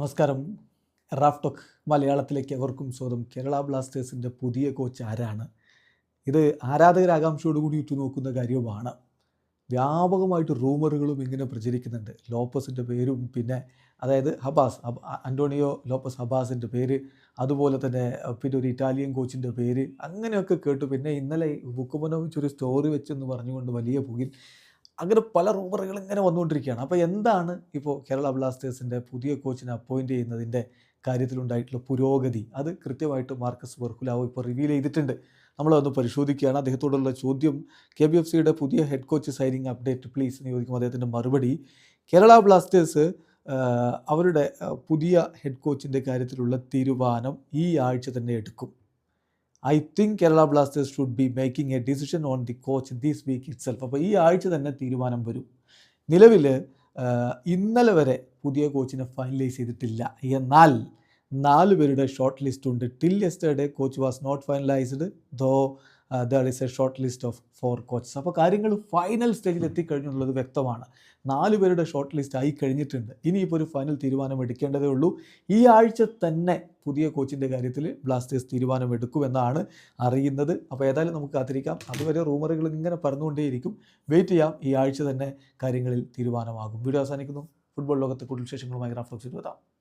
നമസ്കാരം. Raf talk മലയാളത്തിലേക്ക് അവർക്കും സ്വാഗതം. കേരള ബ്ലാസ്റ്റേഴ്സിന്റെ പുതിയ കോച്ച് ആരാണ്? ഇത് ആരാധകരാകാംക്ഷയോടുകൂടി ഉറ്റുനോക്കുന്ന കാര്യവുമാണ്. വ്യാപകമായിട്ട് റൂമറുകളും ഇങ്ങനെ പ്രചരിക്കുന്നുണ്ട്. ലോപ്പസിന്റെ പേരും പിന്നെ അതായത് ഹബാസ് ഹബ- അന്റോണിയോ ലോപ്പസ് ഹബാസിന്റെ പേര് അതുപോലെ തന്നെ പിന്നെ ഒരു ഇറ്റാലിയൻ കോച്ചിന്റെ പേര് അങ്ങനെയൊക്കെ കേട്ടു. പിന്നെ ഇന്നലെ ബുക്കുമനോവിച്ച് ഒരു സ്റ്റോറി വെച്ചെന്ന് പറഞ്ഞുകൊണ്ട് വലിയ പുകിൽ അങ്ങനെ പല റൂമറുകൾ ഇങ്ങനെ വന്നുകൊണ്ടിരിക്കുകയാണ്. അപ്പോൾ എന്താണ് ഇപ്പോൾ കേരള ബ്ലാസ്റ്റേഴ്സിന്റെ പുതിയ കോച്ചിനെ അപ്പോയിന്റ് ചെയ്യുന്നതിന്റെ കാര്യത്തിലുണ്ടായിട്ടുള്ള പുരോഗതി? അത് കൃത്യമായിട്ട് മാർക്കസ് വെർക്കുലാവോ ഇപ്പോൾ റിവീൽ ചെയ്തിട്ടുണ്ട്. നമ്മളതൊന്ന് പരിശോധിക്കുകയാണ്. അദ്ദേഹത്തോടുള്ള ചോദ്യം കെ ബി എഫ് സിയുടെ പുതിയ head coach signing update please എന്ന് ചോദിക്കും അദ്ദേഹത്തിന്റെ മറുപടി. കേരള ബ്ലാസ്റ്റേഴ്സ് അവരുടെ പുതിയ ഹെഡ് കോച്ചിന്റെ കാര്യത്തിലുള്ള തീരുമാനം ഈ ആഴ്ച തന്നെ എടുക്കും. I think Kerala Blasters should be making a decision on the coach these week itself അപ്പോൾ ഈ ആഴ്ച തന്നെ തീരുമാനം വരും. നിലവിൽ ഇന്നലെ വരെ പുതിയ കോച്ചിനെ ഫൈനലൈസ് ചെയ്തിട്ടില്ല. എന്നാൽ നാല് പേരുടെ ഷോർട്ട് ലിസ്റ്റ് ഉണ്ട്. Till yesterday coach was not finalised though there is a short list of four coaches അപ്പോൾ കാര്യങ്ങൾ ഫൈനൽ സ്റ്റേജിൽ എത്തിക്കഴിഞ്ഞു എന്നുള്ളത് വ്യക്തമാണ്. നാല് പേരുടെ ഷോർട്ട് ലിസ്റ്റ് ആയി കഴിഞ്ഞിട്ടുണ്ട്. ഇനിയിപ്പോൾ ഒരു ഫൈനൽ തീരുമാനം എടുക്കേണ്ടതേ ഉള്ളൂ. ഈ ആഴ്ച തന്നെ പുതിയ കോച്ചിന്റെ കാര്യത്തിൽ ബ്ലാസ്റ്റേഴ്സ് തീരുമാനമെടുക്കുമെന്നാണ് അറിയുന്നത്. അപ്പോൾ ഏതായാലും നമുക്ക് കാത്തിരിക്കാം. അതുവരെ റൂമറുകൾ ഇങ്ങനെ പറഞ്ഞുകൊണ്ടേയിരിക്കും വെയിറ്റ് ചെയ്യാം. ഈ ആഴ്ച തന്നെ കാര്യങ്ങളിൽ തീരുമാനമാകും. വീഡിയോ അവസാനിക്കുന്നു. ഫുട്ബോൾ ലോകത്തെ കൂടുതൽ വിശേഷങ്ങളുമായി റാഫ്ലോക്സിൽ വരാം.